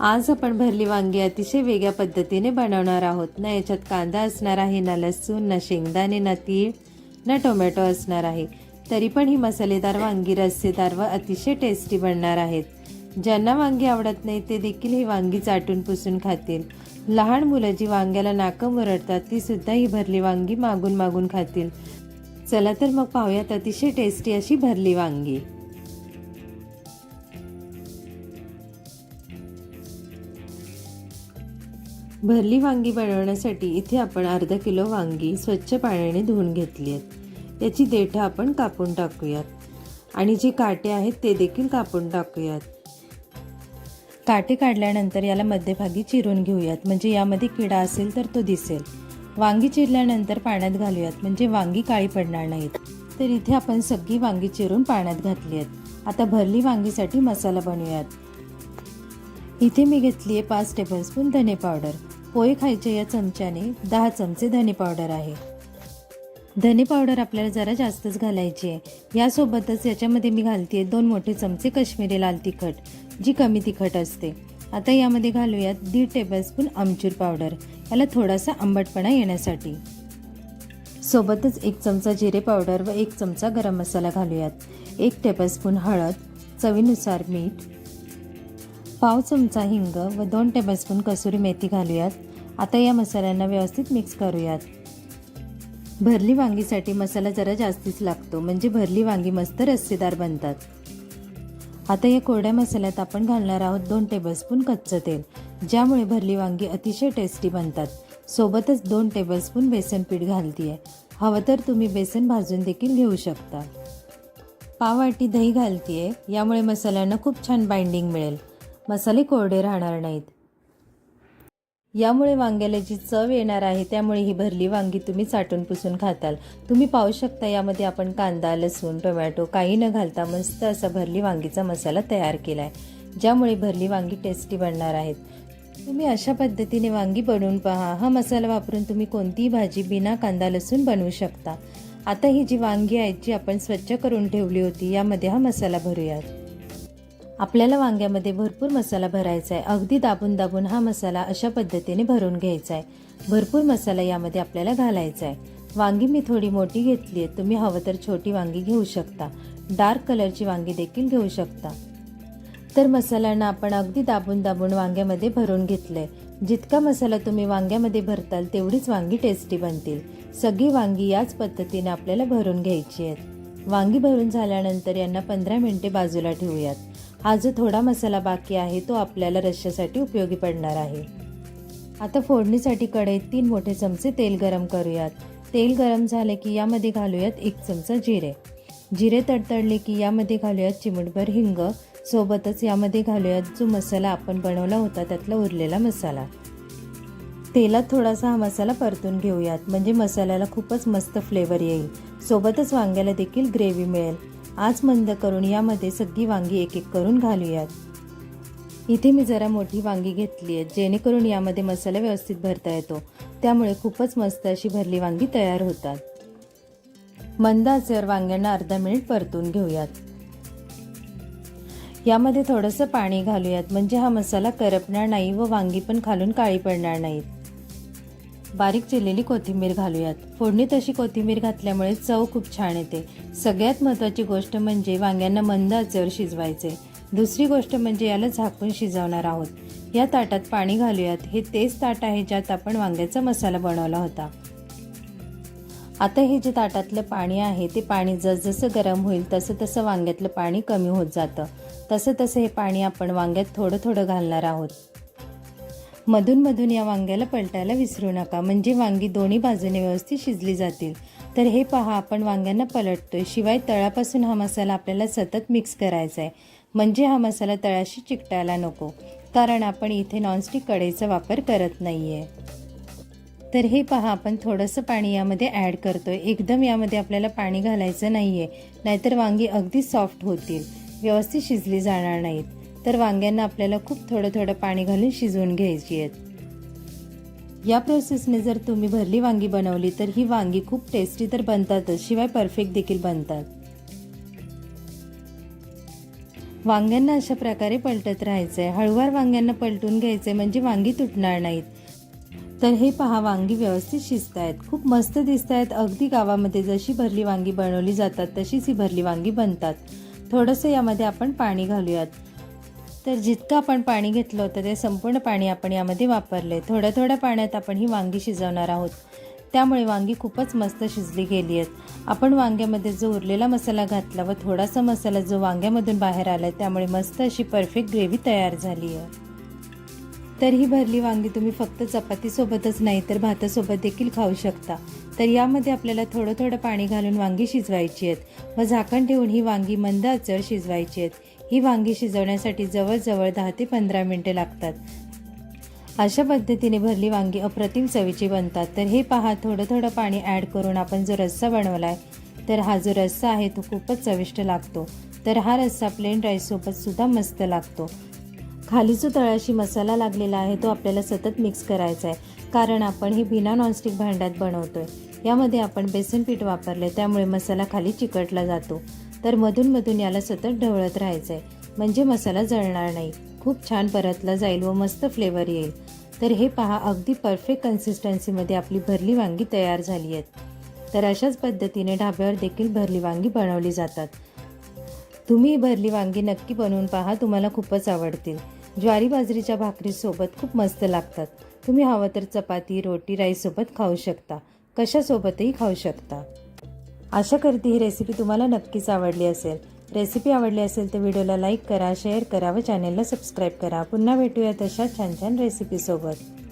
आज आपण भरली वांगी अतिशय वेगळ्या पद्धतीने बनवणार आहोत. ना याच्यात कांदा असणार आहे ना लसूण ना शेंगदाणे ना तीळ ना टोमॅटो असणार आहे. तरी पण ही मसालेदार वांगी रस्सेदार व अतिशय टेस्टी बनणार आहेत. ज्यांना वांगी आवडत नाही ते देखील ही वांगी चाटून पुसून खातील. लहान मुलं जी वांग्याला नाकं मुरडतात ती सुद्धा ही भरली वांगी मागून मागून खातील. चला तर मग पाहूयात अतिशय टेस्टी अशी भरली वांगी. भरली वांगी बनवण्यासाठी इथे आपण अर्धा किलो वांगी स्वच्छ पाण्याने धुवून घेतली आहेत. याची देठं आपण कापून टाकूयात. आणि जे काटे आहेत ते देखील कापून टाकूयात. काटे काढल्यानंतर याला मध्यभागी चिरून घेऊयात. म्हणजे यामध्ये किडा असेल तर तो दिसेल. वांगी चिरल्यानंतर पाण्यात घालूयात. म्हणजे वांगी काळी पडणार नाहीत. तर इथे आपण सगळी वांगी चिरून पाण्यात घातली आहेत. आता भरली वांगीसाठी मसाला बनवूयात. इथे मी घेतली आहे पाच टेबलस्पून धने पावडर पोहे खायच्या या चमच्याने दहा चमचे धने पावडर आहे. धने पावडर आपल्याला जरा जास्तच घालायची आहे. यासोबतच याच्यामध्ये मी घालते दोन मोठे चमचे कश्मीरी लाल तिखट जी कमी तिखट असते. आता यामध्ये घालूयात दीड टेबलस्पून आमचूर पावडर याला थोडासा आंबटपणा येण्यासाठी. सोबतच एक चमचा जिरे पावडर व एक चमचा गरम मसाला घालूयात. एक टेबलस्पून हळद चवीनुसार मीठ पाव चमचा हिंग व दोन टेबलस्पून कसुरी मेथी घालूयात. आता या मसाल्यांना व्यवस्थित मिक्स करूयात. भरली वांगीसाठी मसाला जरा जास्तीच लागतो म्हणजे भरली वांगी मस्त रस्सेदार बनतात. आता या कोरड्या मसाल्यात आपण घालणार आहोत दोन टेबलस्पून कच्चं तेल ज्यामुळे भरली वांगी अतिशय टेस्टी बनतात. सोबतच दोन टेबलस्पून बेसन पीठ घालतीये. हवं तर तुम्ही बेसन भाजून देखील घेऊ शकता. पाव वाटी दही घालतीये यामुळे मसाल्यांना खूप छान बाइंडिंग मिळेल. मसाले कोरडे राहणार नाहीत. यामुळे वांग्याला जी चव येणार आहे त्यामुळे ही भरली वांगी तुम्ही चाटून पुसून खाताल. तुम्ही पाहू शकता यामध्ये आपण कांदा लसूण टोमॅटो काही न घालता मस्त असा भरली वांगीचा मसाला तयार केला आहे ज्यामुळे भरली वांगी टेस्टी बनणार आहेत. तुम्ही अशा पद्धतीने वांगी बनवून पहा. हा मसाला वापरून तुम्ही कोणतीही भाजी बिना कांदा लसूण बनवू शकता. आता ही जी वांगी आहेत जी आपण स्वच्छ करून ठेवली होती यामध्ये हा मसाला भरूयात. आपल्याला वांग्यामध्ये भरपूर मसाला भरायचा आहे. अगदी दाबून दाबून हा मसाला अशा पद्धतीने भरून घ्यायचा आहे. भरपूर मसाला यामध्ये आपल्याला घालायचा आहे. वांगी मी थोडी मोठी घेतली आहे. तुम्ही हवं तर छोटी वांगी घेऊ शकता. डार्क कलरची वांगी देखील घेऊ शकता. तर मसाल्यांना आपण अगदी दाबून दाबून वांग्यामध्ये भरून घेतलंय. जितका मसाला तुम्ही वांग्यामध्ये भरताल तेवढीच वांगी टेस्टी बनतील. सगळी वांगी याच पद्धतीने आपल्याला भरून घ्यायची आहेत. वांगी भरून झाल्यानंतर यांना पंधरा मिनिटे बाजूला ठेवूयात. हा जो थोडा मसाला बाकी आहे तो आपल्याला रश्श्यासाठी उपयोगी पडणार आहे. आता फोडणीसाठी कढईत तीन मोठे चमचे तेल गरम करूयात. तेल गरम झाले की यामध्ये घालूयात एक चमचा जिरे. जिरे तडतडले की यामध्ये घालूयात चिमटभर हिंग. सोबतच यामध्ये घालूयात जो मसाला आपण बनवला होता त्यातला उरलेला मसाला. तेलात थोडासा हा मसाला परतून घेऊयात. म्हणजे मसाल्याला खूपच मस्त फ्लेवर येईल. सोबतच वांग्याला देखील ग्रेव्ही मिळेल. आज मंद करून यामध्ये सगळी वांगी एक एक करून घालूयात. इथे मी जरा मोठी वांगी घेतली आहे जेणेकरून यामध्ये मसाला व्यवस्थित भरता येतो. त्यामुळे खूपच मस्त अशी भरली वांगी तयार होतात. मंद आचेवर वांग्यांना अर्धा मिनिट परतून घेऊयात. यामध्ये थोडंसं पाणी घालूयात म्हणजे हा मसाला करपणार नाही व वांगी पण खालून काळी पडणार नाहीत. बारीक चिरलेली कोथिंबीर घालूयात. फोडणीत अशी कोथिंबीर घातल्यामुळे चव खूप छान येते. सगळ्यात महत्त्वाची गोष्ट म्हणजे वांग्यांना मंद आचेवर शिजवायचे. दुसरी गोष्ट म्हणजे याला झाकून शिजवणार आहोत. या ताटात पाणी घालूयात. हे तेच ताट आहे ज्यात आपण वांग्याचा मसाला बनवला होता. आता हे जे ताटातलं पाणी आहे ते पाणी जसजसं गरम होईल तसं तसं वांग्यातलं पाणी कमी होत जातं. तसं तसं हे पाणी आपण वांग्यात थोडं थोडं घालणार आहोत. मधून मधून या वांग्याला पलटायला विसरू नका. म्हणजे वांगी दोन्ही बाजूने व्यवस्थित शिजली जातील. तर हे पहा आपण वांग्यांना पलटतोय. शिवाय तळापासून हा मसाला आपल्याला सतत मिक्स करायचा आहे. म्हणजे हा मसाला तळाशी चिकटायला नको. कारण आपण इथे नॉनस्टिक कढईचा वापर करत नाही आहे तर हे पहा आपण थोडंसं पाणी यामध्ये ॲड करतो आहे एकदम यामध्ये आपल्याला पाणी घालायचं नाही आहे नाहीतर वांगी अगदी सॉफ्ट होतील. व्यवस्थित शिजली जाणार नाहीत. तर वांग्यांना आपल्याला खूप थोडं थोडं पाणी घालून शिजवून घ्यायची आहेत. या प्रोसेसने जर तुम्ही भरली वांगी बनवली तर ही वांगी खूप टेस्टी तर बनतातच शिवाय परफेक्ट देखील बनतात. वांग्यांना अशा प्रकारे पलटत राहायचं आहे हळूवार वांग्यांना पलटून घ्यायचं म्हणजे वांगी तुटणार नाहीत. तर हे पहा वांगी व्यवस्थित शिजत आहेत खूप मस्त दिसत आहेत अगदी गावामध्ये जशी भरली वांगी बनवली जातात तशीच ही भरली वांगी बनतात. थोडंसं यामध्ये आपण पाणी घालूयात. तर जितकं आपण पाणी घेतलं होतं ते संपूर्ण पाणी आपण यामध्ये वापरले थोड्या थोड्या पाण्यात आपण ही वांगी शिजवणार आहोत. त्यामुळे वांगी खूपच मस्त शिजली गेली आहेत. आपण वांग्यामध्ये जो उरलेला मसाला घातला व थोडासा मसाला जो वांग्यामधून बाहेर आला आहे त्यामुळे मस्त अशी परफेक्ट ग्रेव्ही तयार झाली आहे. तर ही भरली वांगी तुम्ही फक्त चपातीसोबतच नाही तर भातासोबत देखील खाऊ शकता. तर यामध्ये आपल्याला थोडं थोडं पाणी घालून वांगी शिजवायची आहेत. व झाकण ठेवून ही वांगी मंद आचर शिजवायची आहेत. ही वांगी शिजवण्यासाठी जवळजवळ दहा ते पंधरा मिनटे लागतात. अशा पद्धतीने भरली वांगी अप्रतिम चवीची बनतात. तर हे पहा थोडं थोडं पाणी ॲड करून आपण जो रस्सा बनवला आहे तर हा जो रस्सा आहे तो खूपच चविष्ट लागतो. तर हा रस्सा प्लेन राईससोबत सुद्धा मस्त लागतो. खाली जो तळाशी मसाला लागलेला आहे तो आपल्याला सतत मिक्स करायचा आहे कारण आपण हे बिना नॉनस्टिक भांड्यात बनवतो आहे यामध्ये आपण बेसन पीठ वापरले त्यामुळे मसाला खाली चिकटला जातो. तर मधून मधून याला सतत ढवळत राहायचं आहे म्हणजे मसाला जळणार नाही. खूप छान परतला जाईल व मस्त फ्लेवर येईल. तर हे पहा अगदी परफेक्ट कन्सिस्टन्सीमध्ये आपली भरली वांगी तयार झाली आहेत. तर अशाच पद्धतीने ढाब्यावर देखील भरली वांगी बनवली जातात. तुम्ही भरली वांगी नक्की बनवून पहा तुम्हाला खूपच आवडतील. ज्वारी बाजरीच्या भाकरीसोबत खूप मस्त लागतात. तुम्ही हवं तर चपाती रोटी राईसोबत खाऊ शकता. कशासोबतही खाऊ शकता. आशा करते ही रेसिपी तुम्हाला नक्कीच आवडली असेल. रेसिपी आवडली असेल तर व्हिडिओला लाईक करा शेअर करा व चॅनेलला सबस्क्राईब करा. पुन्हा भेटूया तशा छान छान रेसिपीसोबत